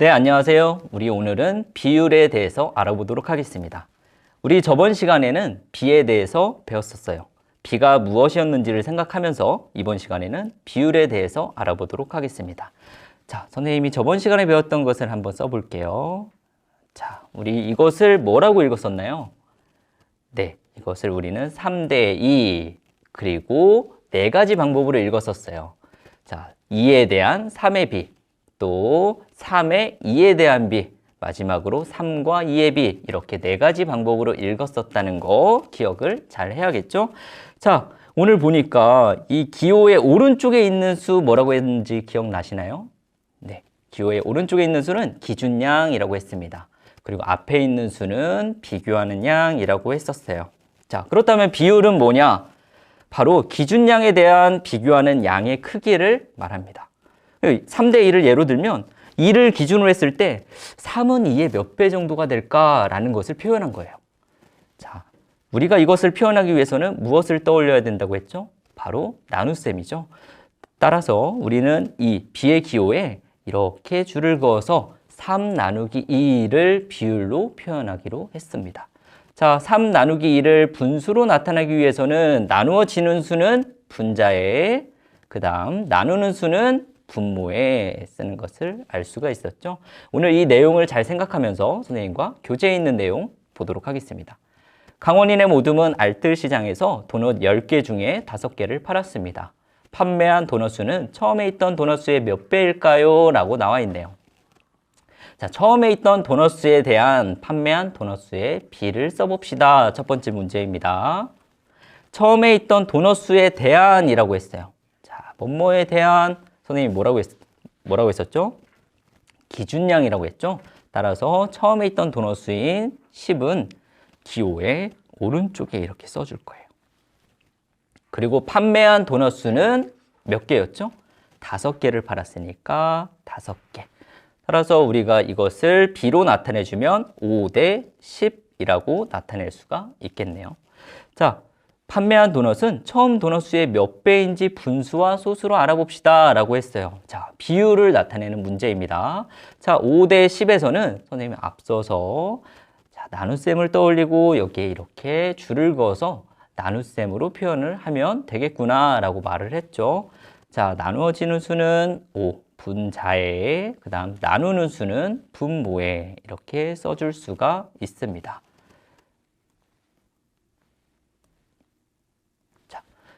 네, 안녕하세요. 우리 오늘은 비율에 대해서 알아보도록 하겠습니다. 우리 저번 시간에는 비에 대해서 배웠었어요. 비가 무엇이었는지를 생각하면서 이번 시간에는 비율에 대해서 알아보도록 하겠습니다. 자, 선생님이 저번 시간에 배웠던 것을 한번 써볼게요. 자, 우리 이것을 뭐라고 읽었었나요? 네, 이것을 우리는 3대 2 그리고 네 가지 방법으로 읽었었어요. 자, 2에 대한 3의 비, 또 3의 2에 대한 비, 마지막으로 3과 2의 비 이렇게 네 가지 방법으로 읽었었다는 거 기억을 잘 해야겠죠? 자, 오늘 보니까 이 기호의 오른쪽에 있는 수 뭐라고 했는지 기억나시나요? 네, 기호의 오른쪽에 있는 수는 기준량이라고 했습니다. 그리고 앞에 있는 수는 비교하는 양이라고 했었어요. 자, 그렇다면 비율은 뭐냐? 바로 기준량에 대한 비교하는 양의 크기를 말합니다. 3대 1을 예로 들면 2를 기준으로 했을 때 3은 2의 몇 배 정도가 될까라는 것을 표현한 거예요. 자, 우리가 이것을 표현하기 위해서는 무엇을 떠올려야 된다고 했죠? 바로 나눗셈이죠. 따라서 우리는 이 B의 기호에 이렇게 줄을 그어서 3 나누기 2를 비율로 표현하기로 했습니다. 자, 3 나누기 2를 분수로 나타내기 위해서는 나누어지는 수는 분자에, 그 다음 나누는 수는 분모에 쓰는 것을 알 수가 있었죠. 오늘 이 내용을 잘 생각하면서 선생님과 교재에 있는 내용 보도록 하겠습니다. 강원인의 모둠은 알뜰시장에서 도넛 10개 중에 5개를 팔았습니다. 판매한 도넛 수는 처음에 있던 도넛 수의 몇 배일까요? 라고 나와 있네요. 자, 처음에 있던 도넛 수에 대한 판매한 도넛 수의 비를 써봅시다. 첫 번째 문제입니다. 처음에 있던 도넛 수에 대한이라고 했어요. 자, 뭐뭐에 대한 선생님이 뭐라고 했, 뭐라고 했었죠? 기준량이라고 했죠? 따라서 처음에 있던 도넛 수인 10은 기호의 오른쪽에 이렇게 써줄 거예요. 그리고 판매한 도넛 수는 몇 개였죠? 다섯 개를 팔았으니까 다섯 개. 따라서 우리가 이것을 B로 나타내주면 5 대 10이라고 나타낼 수가 있겠네요. 자, 판매한 도넛은 처음 도넛 수의 몇 배인지 분수와 소수로 알아봅시다 라고 했어요. 자, 비율을 나타내는 문제입니다. 자, 5대 10에서는 선생님이 앞서서 자, 나눗셈을 떠올리고 여기에 이렇게 줄을 그어서 나눗셈으로 표현을 하면 되겠구나 라고 말을 했죠. 자, 나누어지는 수는 5, 분자에, 그 다음 나누는 수는 분모에 이렇게 써줄 수가 있습니다.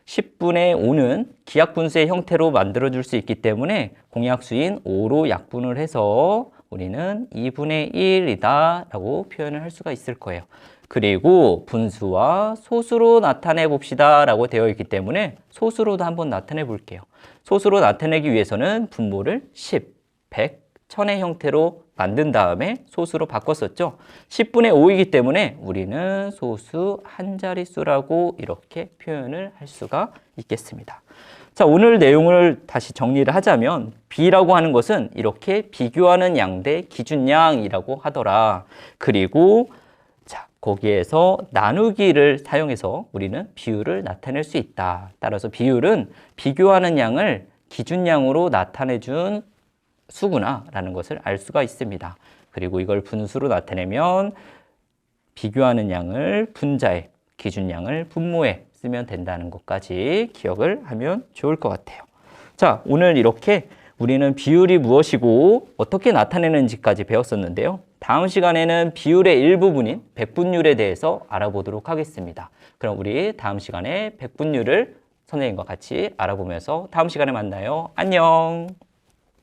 10분의 5는 기약분수의 형태로 만들어줄 수 있기 때문에 공약수인 5로 약분을 해서 우리는 2분의 1이다 라고 표현을 할 수가 있을 거예요. 그리고 분수와 소수로 나타내 봅시다 라고 되어 있기 때문에 소수로도 한번 나타내 볼게요. 소수로 나타내기 위해서는 분모를 10, 100, 1000의 형태로 만든 다음에 소수로 바꿨었죠. 10분의 5이기 때문에 우리는 소수 한 자릿수라고 이렇게 표현을 할 수가 있겠습니다. 자, 오늘 내용을 다시 정리를 하자면 B라고 하는 것은 이렇게 비교하는 양 대 기준량이라고 하더라. 그리고 자, 거기에서 나누기를 사용해서 우리는 비율을 나타낼 수 있다. 따라서 비율은 비교하는 양을 기준량으로 나타내 준 수구나라는 것을 알 수가 있습니다. 그리고 이걸 분수로 나타내면 비교하는 양을 분자에, 기준량을 분모에 쓰면 된다는 것까지 기억을 하면 좋을 것 같아요. 자, 오늘 이렇게 우리는 비율이 무엇이고 어떻게 나타내는지까지 배웠었는데요. 다음 시간에는 비율의 일부분인 백분율에 대해서 알아보도록 하겠습니다. 그럼 우리 다음 시간에 백분율을 선생님과 같이 알아보면서 다음 시간에 만나요. 안녕!